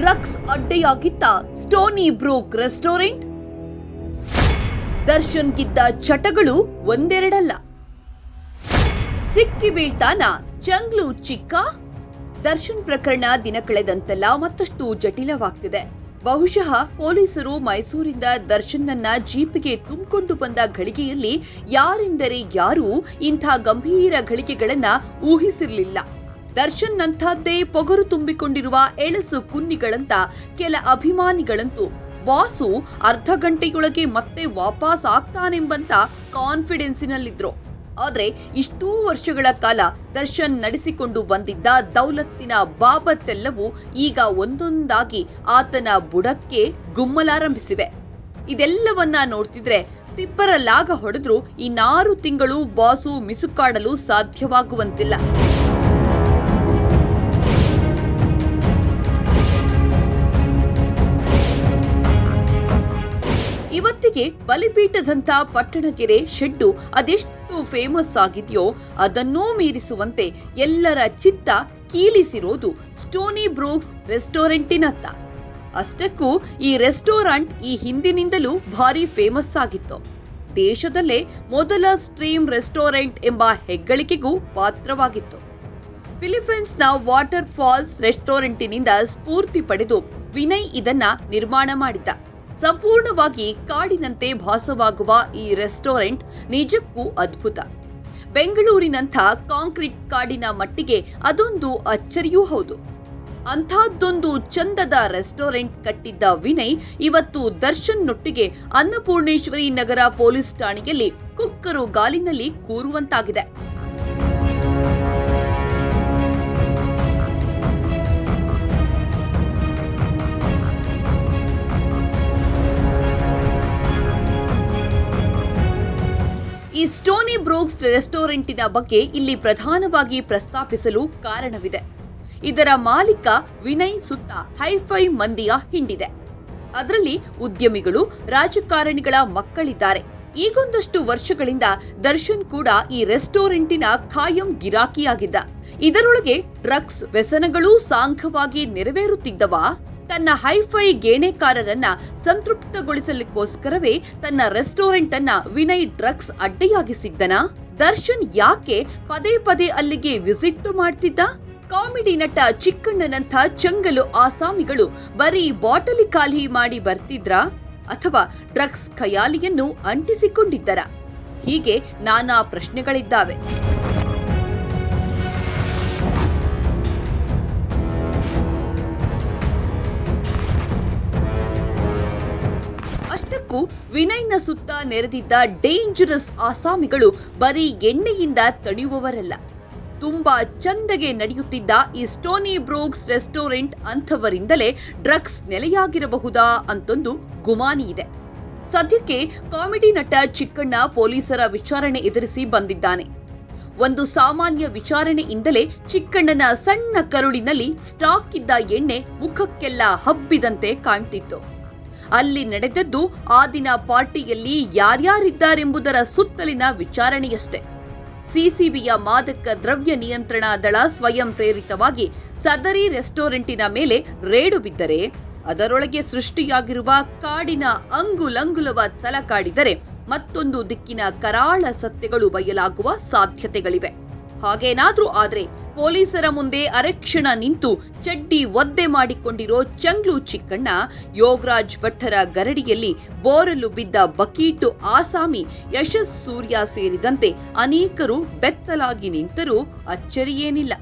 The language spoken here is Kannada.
ಡ್ರಗ್ಸ್ ಅಡ್ಡೆಯಾಗಿದ್ದ ಸ್ಟೋನಿ ಬ್ರೂಕ್ ರೆಸ್ಟೋರೆಂಟ್. ದರ್ಶನ್ಗಿದ್ದ ಚಟಗಳು ಒಂದೆರಡಲ್ಲ. ಸಿಕ್ಕಿ ಬೀಳ್ತಾನ ಚಂಗ್ಲು ಚಿಕ್ಕ. ದರ್ಶನ್ ಪ್ರಕರಣ ದಿನ ಕಳೆದಂತೆಲ್ಲ ಮತ್ತಷ್ಟು ಜಟಿಲವಾಗ್ತಿದೆ. ಬಹುಶಃ ಪೊಲೀಸರು ಮೈಸೂರಿಂದ ದರ್ಶನ್ನನ್ನ ಜೀಪಿಗೆ ತುಂಬಿಕೊಂಡು ಬಂದ ಘಳಿಗೆಯಲ್ಲಿ ಯಾರೆಂದರೆ ಯಾರೂ ಇಂಥ ಗಂಭೀರ ಘಳಿಗೆಗಳನ್ನ ಊಹಿಸಿರ್ಲಿಲ್ಲ. ದರ್ಶನ್ ಅಂಥದ್ದೇ ಪೊಗರು ತುಂಬಿಕೊಂಡಿರುವ ಎಳಸು ಕುನ್ನಿಗಳಂತ ಕೆಲ ಅಭಿಮಾನಿಗಳಂತೂ ಬಾಸು ಅರ್ಧ ಗಂಟೆಯೊಳಗೆ ಮತ್ತೆ ವಾಪಸ್ ಆಗ್ತಾನೆಂಬಂತ ಕಾನ್ಫಿಡೆನ್ಸಿನಲ್ಲಿದ್ರು. ಆದ್ರೆ ಇಷ್ಟೂ ವರ್ಷಗಳ ಕಾಲ ದರ್ಶನ್ ನಡೆಸಿಕೊಂಡು ಬಂದಿದ್ದ ದೌಲತ್ತಿನ ಬಾಬತ್ತೆಲ್ಲವೂ ಈಗ ಒಂದೊಂದಾಗಿ ಆತನ ಬುಡಕ್ಕೆ ಗುಮ್ಮಲಾರಂಭಿಸಿವೆ. ಇದೆಲ್ಲವನ್ನ ನೋಡ್ತಿದ್ರೆ ತಿಪ್ಪರ ಲಾಗ ಹೊಡೆದ್ರೂ ಇನ್ನಾರು ತಿಂಗಳು ಬಾಸು ಮಿಸುಕಾಡಲು ಸಾಧ್ಯವಾಗುವಂತಿಲ್ಲ. ಇವತ್ತಿಗೆ ಬಲಿಪೀಠದಂಥ ಪಟ್ಟಣಗೆರೆ ಶೆಡ್ಡು ಅದೆಷ್ಟು ಫೇಮಸ್ ಆಗಿದೆಯೋ ಅದನ್ನೂ ಮೀರಿಸುವಂತೆ ಎಲ್ಲರ ಚಿತ್ತ ಕೀಲಿಸಿರೋದು ಸ್ಟೋನಿ ಬ್ರೂಕ್ಸ್ ರೆಸ್ಟೋರೆಂಟಿನತ್ತ. ಅಷ್ಟಕ್ಕೂ ಈ ರೆಸ್ಟೋರೆಂಟ್ ಈ ಹಿಂದಿನಿಂದಲೂ ಭಾರಿ ಫೇಮಸ್ ಆಗಿತ್ತು. ದೇಶದಲ್ಲೇ ಮೊದಲ ಸ್ಟ್ರೀಮ್ ರೆಸ್ಟೋರೆಂಟ್ ಎಂಬ ಹೆಗ್ಗಳಿಕೆಗೂ ಪಾತ್ರವಾಗಿತ್ತು. ಫಿಲಿಪೈನ್ಸ್ನ ವಾಟರ್ ಫಾಲ್ಸ್ ರೆಸ್ಟೋರೆಂಟಿನಿಂದ ಸ್ಫೂರ್ತಿ ಪಡೆದು ವಿನಯ್ ಇದನ್ನ ನಿರ್ಮಾಣ ಮಾಡಿದ್ದ. ಸಂಪೂರ್ಣವಾಗಿ ಕಾಡಿನಂತೆ ಭಾಸವಾಗುವ ಈ ರೆಸ್ಟೋರೆಂಟ್ ನಿಜಕ್ಕೂ ಅದ್ಭುತ. ಬೆಂಗಳೂರಿನಂಥ ಕಾಂಕ್ರೀಟ್ ಕಾಡಿನ ಮಟ್ಟಿಗೆ ಅದೊಂದು ಅಚ್ಚರಿಯೂ ಹೌದು. ಅಂಥದ್ದೊಂದು ಚಂದದ ರೆಸ್ಟೋರೆಂಟ್ ಕಟ್ಟಿದ್ದ ವಿನಯ್ ಇವತ್ತು ದರ್ಶನ್ನೊಟ್ಟಿಗೆ ಅನ್ನಪೂರ್ಣೇಶ್ವರಿ ನಗರ ಪೊಲೀಸ್ ಠಾಣೆಯಲ್ಲಿ ಕುಕ್ಕರು ಗಾಲಿನಲ್ಲಿ ಕೂರುವಂತಾಗಿದೆ. ಈ ಸ್ಟೋನಿ ಬ್ರೋಕ್ಸ್ ರೆಸ್ಟೋರೆಂಟಿನ ಬಗ್ಗೆ ಇಲ್ಲಿ ಪ್ರಧಾನವಾಗಿ ಪ್ರಸ್ತಾಪಿಸಲು ಕಾರಣವಿದೆ. ಇದರ ಮಾಲೀಕ ವಿನಯ್ ಸುತ್ತ ಹೈಫೈ ಮಂದಿಯ ಹಿಂಡಿದೆ. ಅದರಲ್ಲಿ ಉದ್ಯಮಿಗಳು, ರಾಜಕಾರಣಿಗಳ ಮಕ್ಕಳಿದ್ದಾರೆ. ಈಗೊಂದಷ್ಟು ವರ್ಷಗಳಿಂದ ದರ್ಶನ್ ಕೂಡ ಈ ರೆಸ್ಟೋರೆಂಟಿನ ಖಾಯಂ ಗಿರಾಕಿಯಾಗಿದ್ದ. ಇದರೊಳಗೆ ಡ್ರಗ್ಸ್ ವ್ಯಸನಗಳೂ ಸಾಂಘವಾಗಿ ನೆರವೇರುತ್ತಿದ್ದವಾ? ತನ್ನ ಹೈಫೈ ಗೇಣೆಕಾರರನ್ನ ಸಂತೃಪ್ತಗೊಳಿಸಲಿಕ್ಕೋಸ್ಕರವೇ ತನ್ನ ರೆಸ್ಟೋರೆಂಟ್ ಅನ್ನ ವಿನಯ್ ಡ್ರಗ್ಸ್ ಅಡ್ಡೆಯಾಗಿಸಿದ್ದನ? ದರ್ಶನ್ ಯಾಕೆ ಪದೇ ಪದೇ ಅಲ್ಲಿಗೆ ವಿಸಿಟ್ ಮಾಡ್ತಿದ್ದ? ಕಾಮಿಡಿ ನಟ ಚಿಕ್ಕಣ್ಣನಂಥ ಚಂಗಲು ಆಸಾಮಿಗಳು ಬರೀ ಬಾಟಲಿ ಖಾಲಿ ಮಾಡಿ ಬರ್ತಿದ್ರ? ಅಥವಾ ಡ್ರಗ್ಸ್ ಖಯಾಲಿಯನ್ನು ಅಂಟಿಸಿಕೊಂಡಿದ್ದರ? ಹೀಗೆ ನಾನಾ ಪ್ರಶ್ನೆಗಳಿದ್ದಾವೆ. ಅಷ್ಟಕ್ಕೂ ವಿನಯ್ನ ಸುತ್ತ ನೆರೆದಿದ್ದ ಡೇಂಜರಸ್ ಆಸಾಮಿಗಳು ಬರೀ ಎಣ್ಣೆಯಿಂದ ತಣಿಯುವವರಲ್ಲ ತುಂಬಾ ಚಂದಗೆ ನಡೆಯುತ್ತಿದ್ದ ಈ ಸ್ಟೋನಿ ಬ್ರೋಕ್ಸ್ ರೆಸ್ಟೋರೆಂಟ್ ಅಂಥವರಿಂದಲೇ ಡ್ರಗ್ಸ್ ನೆಲೆಯಾಗಿರಬಹುದಾ ಅಂತೊಂದು ಗುಮಾನಿ ಇದೆ. ಸದ್ಯಕ್ಕೆ ಕಾಮಿಡಿ ನಟ ಚಿಕ್ಕಣ್ಣ ಪೊಲೀಸರ ವಿಚಾರಣೆ ಎದುರಿಸಿ ಬಂದಿದ್ದಾನೆ. ಒಂದು ಸಾಮಾನ್ಯ ವಿಚಾರಣೆಯಿಂದಲೇ ಚಿಕ್ಕಣ್ಣನ ಸಣ್ಣ ಕರುಳಿನಲ್ಲಿ ಸ್ಟಾಕ್ ಇದ್ದ ಎಣ್ಣೆ ಮುಖಕ್ಕೆಲ್ಲ ಹಬ್ಬಿದಂತೆ ಕಾಣ್ತಿತ್ತು. ಅಲ್ಲಿ ನಡೆದದ್ದು ಆ ದಿನ ಪಾರ್ಟಿಯಲ್ಲಿ ಯಾರ್ಯಾರಿದ್ದಾರೆಂಬುದರ ಸುತ್ತಲಿನ ವಿಚಾರಣೆಯಷ್ಟೇ. ಸಿಸಿಬಿಯ ಮಾದಕ ದ್ರವ್ಯ ನಿಯಂತ್ರಣ ದಳ ಸ್ವಯಂ ಪ್ರೇರಿತವಾಗಿ ಸದರಿ ರೆಸ್ಟೋರೆಂಟಿನ ಮೇಲೆ ರೇಡು ಬಿದ್ದರೆ, ಅದರೊಳಗೆ ಸೃಷ್ಟಿಯಾಗಿರುವ ಕಾಡಿನ ಅಂಗುಲಂಗುಲವ ತಲಕಾಡಿದರೆ ಮತ್ತೊಂದು ದಿಕ್ಕಿನ ಕರಾಳ ಸತ್ಯಗಳು ಬಯಲಾಗುವ ಸಾಧ್ಯತೆಗಳಿವೆ. ಹಾಗೇನಾದ್ರೂ ಆದ್ರೆ ಪೊಲೀಸರ ಮುಂದೆ ಅರಕ್ಷಣ ನಿಂತು ಚಡ್ಡಿ ಒದ್ದೆ ಮಾಡಿಕೊಂಡಿರೋ ಚಂಗ್ಲು ಚಿಕ್ಕಣ್ಣ ಯೋಗರಾಜ್ ಭಟ್ಟರ ಗರಡಿಯಲ್ಲಿ ಬೋರಲು ಬಿದ್ದ ಬಕೀಟು ಆಸಾಮಿ ಯಶಸ್ ಸೂರ್ಯ ಸೇರಿದಂತೆ ಅನೇಕರು ಬೆತ್ತಲಾಗಿ ನಿಂತರೂ ಅಚ್ಚರಿಯೇನಿಲ್ಲ.